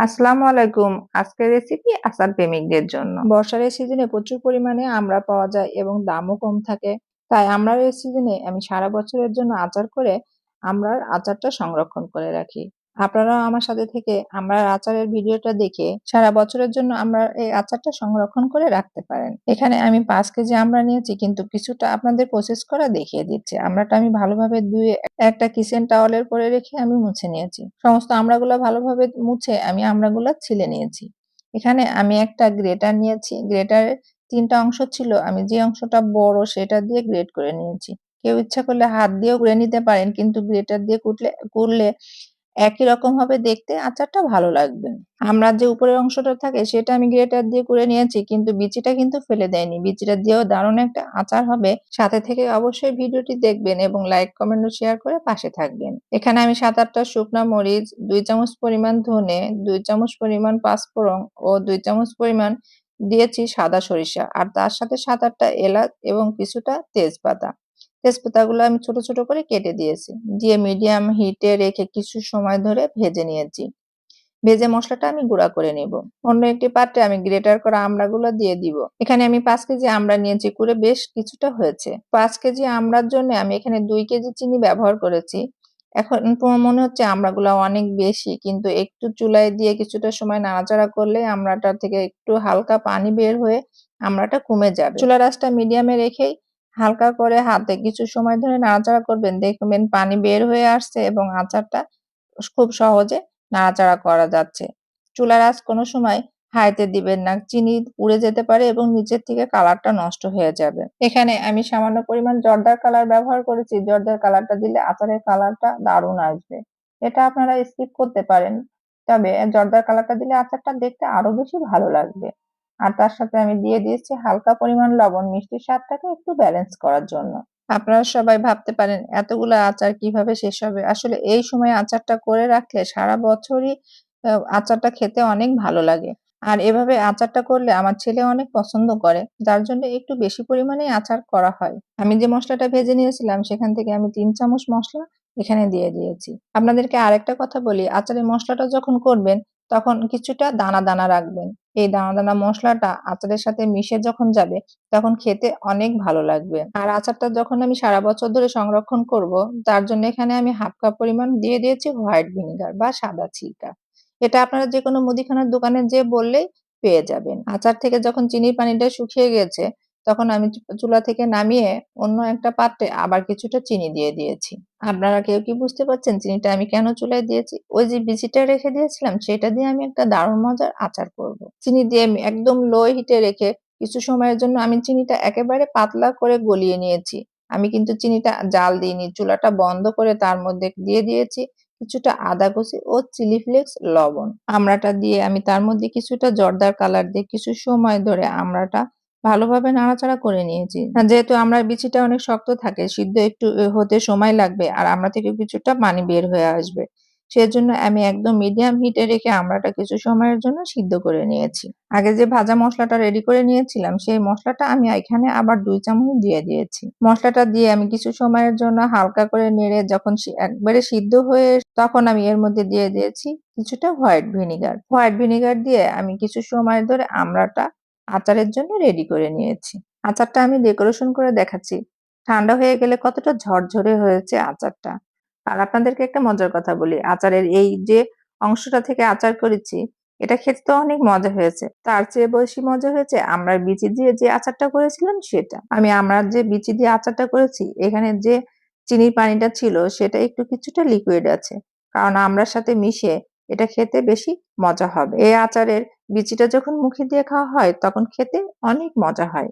আসসালামু আলাইকুম। আজকের রেসিপি আসার প্রেমিকদের জন্য। বর্ষার এই সিজনে প্রচুর পরিমাণে আমরা পাওয়া যায় এবং দামও কম থাকে। তাই আমরা এই সিজনে আমি সারা বছরের জন্য আচার করে আমরা আচারটা সংরক্ষণ করে রাখি। আপনারাও আমার সাথে থেকে আমরা আচারের ভিডিওটা দেখে সারা বছরের জন্য আমরা এই আচারটা সংরক্ষণ করে রাখতে পারেন। এখানে আমি পাঁচ কেজি আমরা নিয়েছি, কিন্তু কিছুটা আপনাদের প্রসেস করা দেখিয়ে দিচ্ছি। আমরাটা আমি ভালোভাবে ধুয়ে একটা কিচেন টাওয়ালের পরে রেখে আমি মুছে নিয়েছি। সমস্ত আমড়াগুলো ভালোভাবে মুছে আমি আমড়াগুলো ছিলে নিয়েছি। এখানে আমি একটা গ্রেটার নিয়েছি। গ্রেটারের তিনটা অংশ ছিল। আমি যে অংশটা বড় সেটা দিয়ে গ্রেট করে নিয়েছি। কেউ ইচ্ছা করলে হাত দিয়েও গুঁড়ে নিতে পারেন, কিন্তু গ্রেটার দিয়ে কুটলে করলে একই রকম হবে দেখতে আচারটা ভালো লাগবে। আমরা যে উপরের অংশটা থাকে সেটা আমি গ্রেটার দিয়ে করে নিয়েছি, কিন্তু বিচিটা কিন্তু ফেলে দেয়নি। বিচিটা দিয়েও দারুণ একটা আচার হবে। সাথে থেকে অবশ্যই ভিডিওটি দেখবেন এবং লাইক কমেন্ট ও শেয়ার করে পাশে থাকবেন। এখানে আমি সাত আটটা শুকনা মরিচ, দুই চামচ পরিমাণ ধনে, দুই চামচ পরিমাণ পাঁচফোড়ন ও দুই চামচ পরিমাণ দিয়েছি সাদা সরিষা। আর তার সাথে সাত আটটা এলাচ এবং কিছুটা তেজপাতা। তেজপাতাগুলো আমি ছোট ছোট করে কেটে দিয়েছি। দিয়ে মিডিয়াম হিটে রেখে কিছু সময় ধরে ভেজে নিয়েছি। ভেজে মশলাটা আমি গুঁড়া করে নিব। অন্য একটি পাত্রে আমি গ্রেটার করা আমড়াগুলো দিয়ে দিব। এখানে আমি পাঁচ কেজি আমড়া নিয়েছি করে বেশ কিছুটা হয়েছে। পাঁচ কেজি আমড়ার জন্য আমি এখানে দুই কেজি চিনি ব্যবহার করেছি। এখন মনে হচ্ছে আমড়াগুলো অনেক বেশি, কিন্তু একটু চুলায় দিয়ে কিছুটা সময় নাড়াচাড়া করলে আমড়াটা থেকে একটু হালকা পানি বের হয়ে আমড়াটা কমে যাবে। চুলার আঁচটা মিডিয়ামে রেখেই হালকা করে হাতে কিছু সময় ধরে নাড়াচাড়া করবেন। দেখবেন পানি বের হয়ে আসছে এবং আচারটা খুব সহজে নাড়াচাড়া করা যাচ্ছে। চুলার আঁচ কোনো সময় হাইতে দিবেন না। চিনি পুড়ে যেতে পারে এবং নিচের থেকে কালারটা নষ্ট হয়ে যাবে। এখানে আমি সামান্য পরিমাণ জর্দার কালার ব্যবহার করেছি। জর্দার কালারটা দিলে আচারের কালারটা দারুণ আসবে। এটা আপনারা স্কিপ করতে পারেন। তবে জর্দার কালারটা দিলে আচারটা দেখতে আরও বেশি ভালো লাগবে। আর তার সাথে আমি দিয়ে দিয়েছি হালকা পরিমাণ লবণ মিষ্টির স্বাদটাকে একটু ব্যালেন্স করার জন্য। আপনারা সবাই ভাবতে পারেন এতগুলো আচার কীভাবে শেষ হবে। আসলে এই সময় আচারটা করে রাখলে সারা বছরই আচারটা খেতে অনেক ভালো লাগে। আর এভাবে আচারটা করলে আমার ছেলে অনেক পছন্দ করে, যার জন্য একটু বেশি পরিমাণে আচার করা হয়। আমি যে মশলাটা ভেজে নিয়েছিলাম, সেখান থেকে আমি তিন চামচ মশলা এখানে দিয়ে দিয়েছি। আপনাদেরকে আরেকটা কথা বলি, আচারের মশলাটা যখন করবেন, তখন কিছুটা দানা দানা রাখবেন। এই দানা দানা মশলাটা আচারের সাথে মিশে যখন যাবে, তখন খেতে অনেক ভালো লাগবে। আর আচারটা যখন আমি সারা বছর ধরে সংরক্ষণ করব, তার জন্য এখানে আমি হাফ কাপ পরিমাণ দিয়ে দিয়েছি হোয়াইট ভিনিগার বা সাদা ছিলকা। এটা আপনারা যে কোনো মুদিখানার দোকানে যে বললেই পেয়ে যাবেন। আচার থেকে যখন চিনির পানিটা শুকিয়ে গেছে তখন আমি চুলা থেকে নামিয়ে অন্য একটা পাত্রে আবার কিছুটা চিনি দিয়ে দিয়েছি। আপনারা কেউ কি বুঝতে পারছেন চিনিটা আমি কেন চুলায় দিয়েছি? ওই যে বিচিটা রেখে দিয়েছিলাম, সেটা দিয়ে আমি একটা দারুণ মজার আচার করব। চিনি দিয়ে আমি একদম লো হিটে রেখে কিছু সময়ের জন্য আমি চিনিটা একেবারে পাতলা করে গলিয়ে নিয়েছি। আমি কিন্তু চিনিটা জাল দিইনি, চুলাটা বন্ধ করে তার মধ্যে দিয়ে দিয়েছি কিছুটা আদা কুচি ও চিলি ফ্লেক্স লবণ। আমড়াটা দিয়ে আমি তার মধ্যে কিছুটা জর্দার কালার দিয়ে কিছু সময় ধরে আমড়াটা ভালোভাবে নাড়াচাড়া করে নিয়েছি। যেহেতু আমরা বিচিটা অনেক শক্ত থাকে, সিদ্ধ একটু হতে সময় লাগবে আর আমরা থেকে কিছুটা পানি বের হয়ে আসবে। সেজন্য আমি একদম মিডিয়াম হিটে রেখে আমড়াটা কিছু সময়ের জন্য সিদ্ধ করে নিয়েছি। আগে যে ভাজা মশলাটা রেডি করে নিয়েছিলাম, সেই মশলাটা আমি এখানে আবার দুই চামচ দিয়ে দিয়েছি। মশলাটা দিয়ে আমি কিছু সময়ের জন্য হালকা করে নেড়ে যখন একবারে সিদ্ধ হয়ে তখন আমি এর মধ্যে দিয়ে দিয়েছি কিছুটা হোয়াইট ভিনিগার। হোয়াইট ভিনিগার দিয়ে আমি কিছু সময় ধরে আমড়াটা আচারের জন্য রেডি করে নিয়েছি। আচারটা আমি ডেকোরেশন করে দেখাচ্ছি। ঠান্ডা হয়ে গেলে কতটা ঝরঝরে হয়েছে আচারটা। আর আপনাদেরকে একটা মজার কথা বলি, আচারের এই যে অংশটা থেকে আচার করেছি, এটা খেতে তো অনেক মজা হয়েছে। তার চেয়ে বেশি মজা হয়েছে আমরা বিচি দিয়ে যে আচারটা করেছিলাম সেটা। আমি আমরা যে বিচি দিয়ে আচারটা করেছি, এখানে যে চিনির পানিটা ছিল, সেটা একটু কিছুটা লিকুইড আছে। কারণ আমরার সাথে মিশে এটা খেতে বেশি মজা হবে। এই আচারের বিচিটা যখন মুখে দিয়ে খাওয়া হয়, তখন খেতে অনেক মজা হয়।